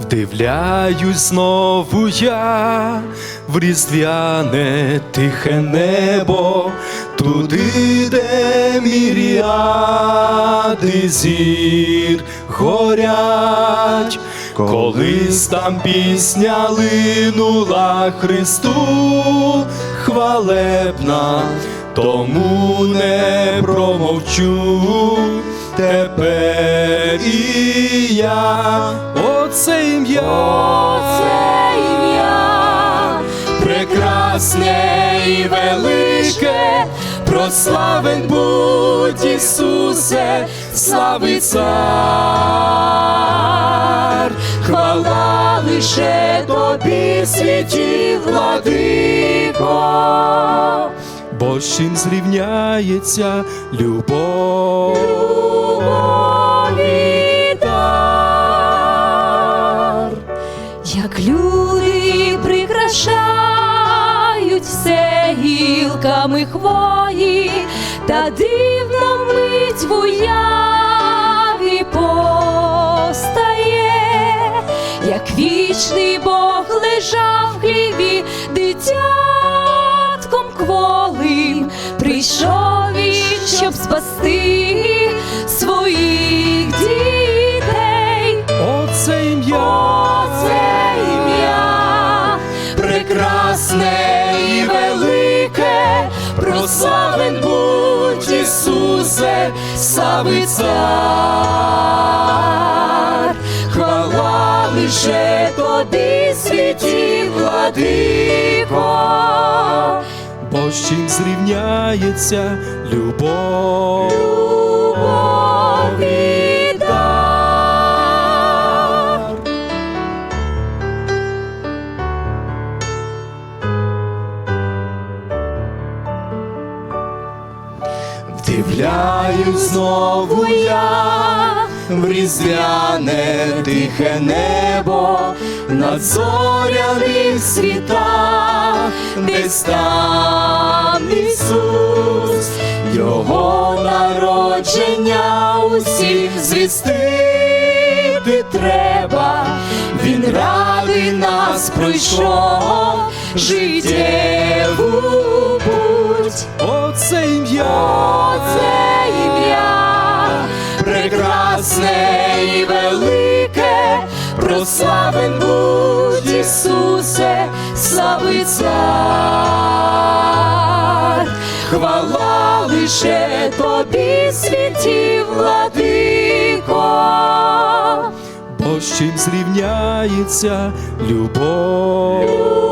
Вдивляюсь знову я в різдвяне тихе небо, туди, де міріади зір горять, колись там пісня линула Христу хвалебна, тому не промовчу тепер і я. Оце ім'я, Оце ім'я. Прекрасне і велике, прославен будь Ісусе, слави цар, хвала лише тобі, святі владико, бо з чим зрівняється любов. Дар. Як люди прикрашають все гілками хвої, та дивна мить в уяві постає, як вічний Бог лежав в хліві дитятком кволим, прийшов він, щоб спасти своїх дітей. Оце ім'я, Оце ім'я. Прекрасне і велике, прославен будь Ісусе, слави цар, хвала лише тобі, святі владико, бо з чим зрівняється любов. Вдивляюсь знову я в різдвяне тихе небо, над зоряним світах, десь там Ісус, Його народження усіх звістити треба, Він ради нас пройшов життєву путь. Оце ім'я, прекрасне і велике, прославен будь Ісусе, слави цар, хвала лише тобі святі владико. бо з чим зрівняється любов.